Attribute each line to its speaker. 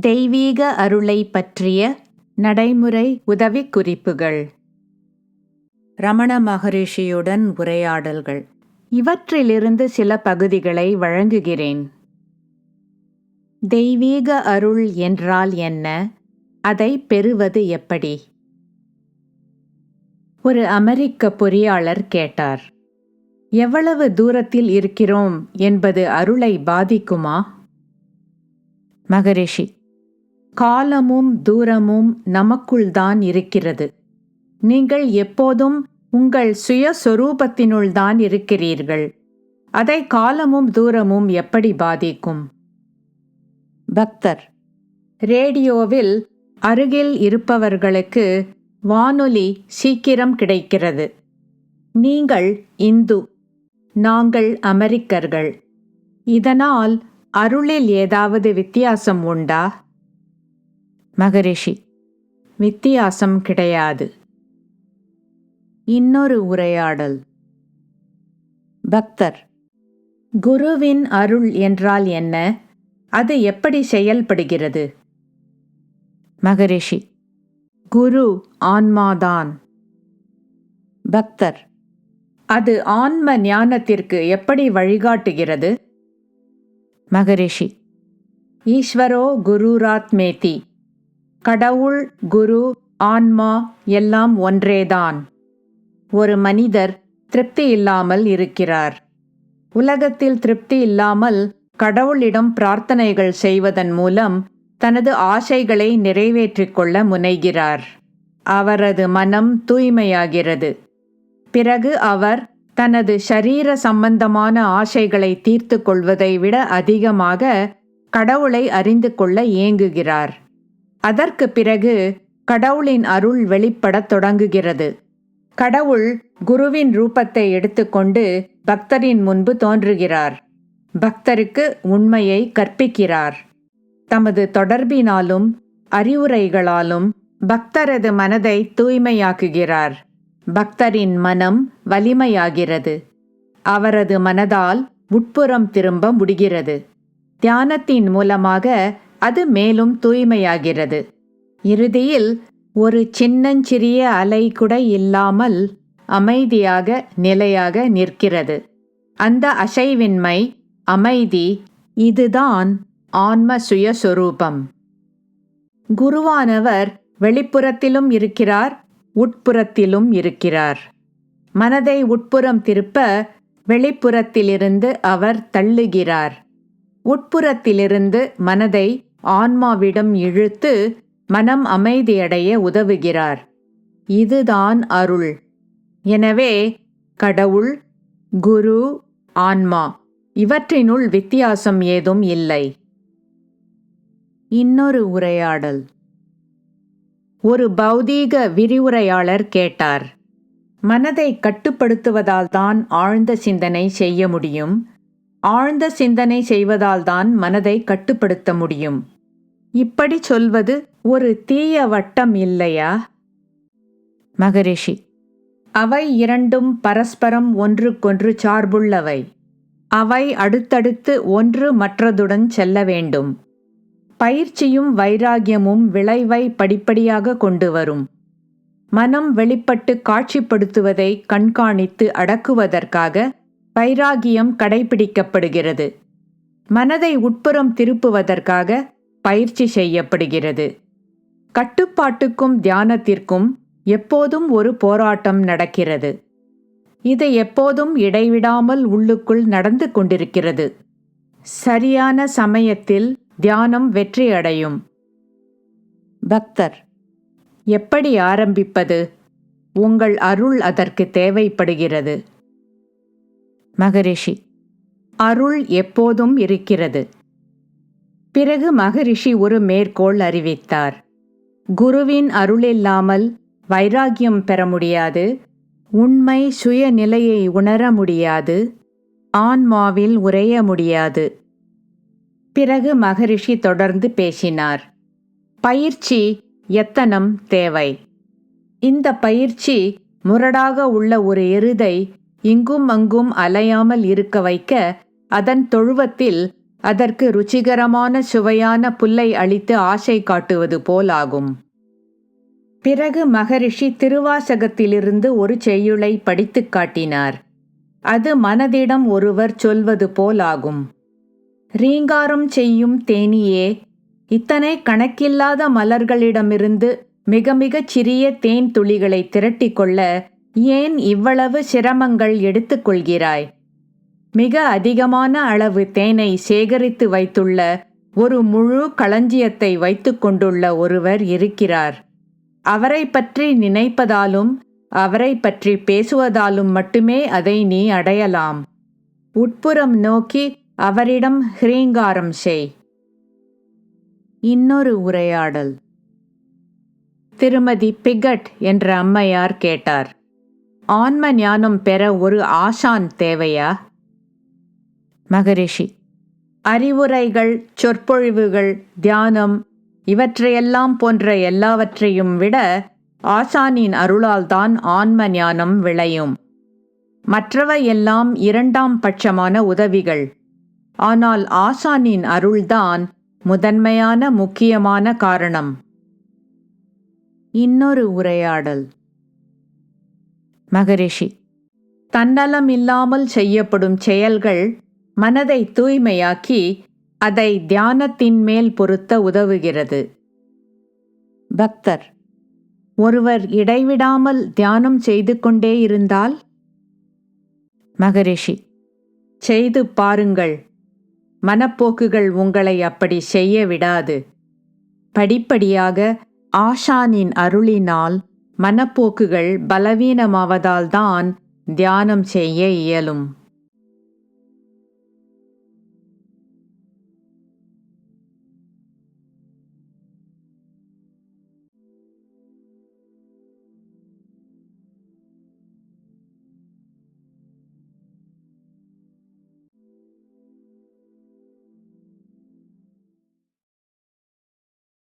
Speaker 1: தெய்வீக அருளை பற்றிய நடைமுறை உதவிக்குறிப்புகள். ரமண மகரிஷியுடன் உரையாடல்கள். இவற்றிலிருந்து சில பகுதிகளை வழங்குகிறேன். தெய்வீக அருள் என்றால் என்ன? அதை பெறுவது எப்படி? ஒரு அமெரிக்க பொறியாளர் கேட்டார். எவ்வளவு தூரத்தில் இருக்கிறோம் என்பது அருளை பாதிக்குமா? மகரிஷி காலமும் தூரமும் நமக்குள்தான் இருக்கிறது. நீங்கள் எப்போதும் உங்கள் சுயஸ்வரூபத்தினுள் தான் இருக்கிறீர்கள். அதை காலமும் தூரமும் எப்படி பாதிக்கும்? பக்தர். ரேடியோவில் அருகில் இருப்பவர்களுக்கு வானொலி சீக்கிரம் கிடைக்கிறது. நீங்கள் இந்து. நாங்கள் அமெரிக்கர்கள். இதனால் அருளில் ஏதாவது வித்தியாசம் உண்டா? மகரிஷி வித்தியாசம் கிடையாது. இன்னொரு உரையாடல். பக்தர் குருவின் அருள் என்றால் என்ன? அது எப்படி செயல்படுகிறது? மகரிஷி குரு ஆன்மாதான். பக்தர் அது ஆன்ம ஞானத்திற்கு எப்படி வழிகாட்டுகிறது? மகரிஷி ஈஸ்வரோ குருராத்மேதி. கடவுள் குரு ஆன்மா எல்லாம் ஒன்றேதான். ஒரு மனிதர் திருப்தி இல்லாமல் இருக்கிறார். உலகத்தில் திருப்தி இல்லாமல் கடவுளிடம் பிரார்த்தனைகள் செய்வதன் மூலம் தனது ஆசைகளை நிறைவேற்றிக் கொள்ள முனைகிறார். அவரது மனம் தூய்மையாகிறது. பிறகு அவர் தனது ஷரீர சம்பந்தமான ஆசைகளை தீர்த்து கொள்வதை விட அதிகமாக கடவுளை அறிந்து கொள்ள ஏங்குகிறார் அதற்கு பிறகு கடவுளின் அருள் வெளிப்படத் தொடங்குகிறது. கடவுள் குருவின் ரூபத்தை எடுத்துக்கொண்டு பக்தரின் முன்பு தோன்றுகிறார். பக்தருக்கு உண்மையை கற்பிக்கிறார். தமது தொடர்பினாலும் அறிவுரைகளாலும் பக்தரது மனதை தூய்மையாக்குகிறார். பக்தரின் மனம் வலிமையாகிறது. அவரது மனதால் உட்புறம் திரும்ப முடிகிறது. தியானத்தின் மூலமாக அது மேலும் தூய்மையாகிறது. இறுதியில் ஒரு சின்னஞ்சிறிய அலை கூட இல்லாமல் அமைதியாக நிலையாக நிற்கிறது. அந்த அசைவின்மை அமைதி இதுதான் ஆன்ம சுயஸ்வரூபம். குருவானவர் வெளிப்புறத்திலும் இருக்கிறார் உட்புறத்திலும் இருக்கிறார். மனதை உட்புறம் திருப்ப வெளிப்புறத்திலிருந்து அவர் தள்ளுகிறார். உட்புறத்திலிருந்து மனதை ஆன்மாவிடம் இழுத்து மனம் அமைதியடைய உதவுகிறார். இதுதான் அருள். எனவே கடவுள் குரு ஆன்மா இவற்றினுள் வித்தியாசம் ஏதும் இல்லை. இன்னொரு உரையாடல். ஒரு பௌதீக விரிவுரையாளர் கேட்டார் மனதை கட்டுப்படுத்துவதால் தான் ஆழ்ந்த சிந்தனை செய்ய முடியும்? ஆழ்ந்த சிந்தனை செய்வதால்தான் மனதை கட்டுப்படுத்த முடியும். இப்படி சொல்வது ஒரு தீய வட்டம் இல்லையா? மகரிஷி அவை இரண்டும் பரஸ்பரம் ஒன்றுக்கொன்று சார்புள்ளவை. அவை அடுத்தடுத்து ஒன்று மற்றதுடன் செல்ல வேண்டும். பயிற்சியும் வைராகியமும் விளைவை படிப்படியாக கொண்டு வரும். மனம் வெளிப்பட்டு காட்சிப்படுத்துவதை கண்காணித்து அடக்குவதற்காக வைராகியம் கடைபிடிக்கப்படுகிறது. மனதை உட்புறம் திருப்புவதற்காக பயிற்சி செய்யப்படுகிறது. கட்டுப்பாட்டுக்கும் தியானத்திற்கும் எப்போதும் ஒரு போராட்டம் நடக்கிறது. இது எப்போதும் இடைவிடாமல் உள்ளுக்குள் நடந்து கொண்டிருக்கிறது. சரியான சமயத்தில் தியானம் வெற்றியடையும். பக்தர் எப்படி ஆரம்பிப்பது? உங்கள் அருள் அதற்கு தேவைப்படுகிறது. மகரிஷி. அருள் எப்போதும் இருக்கிறது. பிறகு மகரிஷி ஒரு மேற்கோள் அறிவித்தார். குருவின் அருளில்லாமல் வைராகியம் பெற முடியாது. உண்மை சுயநிலையை உணர முடியாது. ஆன்மாவில் உரைய முடியாது. பிறகு மகரிஷி தொடர்ந்து பேசினார். பயிற்சி எத்தனம் தேவை? இந்த பயிற்சி முரடாக உள்ள ஒரு எருதை இங்கும் அங்கும் அலையாமல் இருக்க வைக்க அதன் தொழுவத்தில் அதற்கு ருச்சிகரமான சுவையான புல்லை அளித்து ஆசை காட்டுவது போலாகும். பிறகு மகரிஷி திருவாசகத்திலிருந்து ஒரு செய்யுளை படித்துக் காட்டினார். அது மனதிடம் ஒருவர் சொல்வது போலாகும். ரீங்காரம் செய்யும் தேனியே இத்தனை கணக்கில்லாத மலர்களிடமிருந்து மிக மிகச் சிறிய தேன் துளிகளை திரட்டிக்கொள்ள ஏன் இவ்வளவு சிரமங்கள் எடுத்துக்கொள்கிறாய்? மிக அதிகமான அளவு தேனை சேகரித்து வைத்துள்ள ஒரு முழு களஞ்சியத்தை வைத்து கொண்டுள்ள ஒருவர் இருக்கிறார். அவரை பற்றி நினைப்பதாலும் அவரை பற்றி பேசுவதாலும் மட்டுமே அதை நீ அடையலாம். உட்புறம் நோக்கி அவரிடம் ஹ்ரீங்காரம் செய். இன்னொரு உரையாடல். திருமதி பிகட் என்ற அம்மையார் கேட்டார். ஆன்ம ஞானம் பெற ஒரு ஆசான் தேவையா? மகரிஷி அறிவுரைகள் சொற்பொழிவுகள் தியானம் இவற்றையெல்லாம் போன்ற எல்லாவற்றையும் விட ஆசானின் அருளால்தான் ஆன்ம ஞானம் விளையும் மற்றவையெல்லாம் இரண்டாம் பட்சமான உதவிகள். ஆனால் ஆசானின் அருள்தான் முதன்மையான முக்கியமான காரணம். இன்னொரு உரையாடல். மகரிஷி தன்னலம் இல்லாமல் செய்யப்படும் செயல்கள் மனதை தூய்மையாக்கி அதை தியானத்தின் மேல் பொருத்த உதவுகிறது. பக்தர் ஒருவர் இடைவிடாமல் தியானம் செய்து கொண்டே இருந்தால்? மகரிஷி செய்து பாருங்கள். மனப்போக்குகள் உங்களை அப்படி செய்ய விடாது. படிப்படியாக ஆஷானின் அருளினால் மனப்போக்குகள் பலவீனமாவதால்தான் தியானம் செய்ய இயலும்.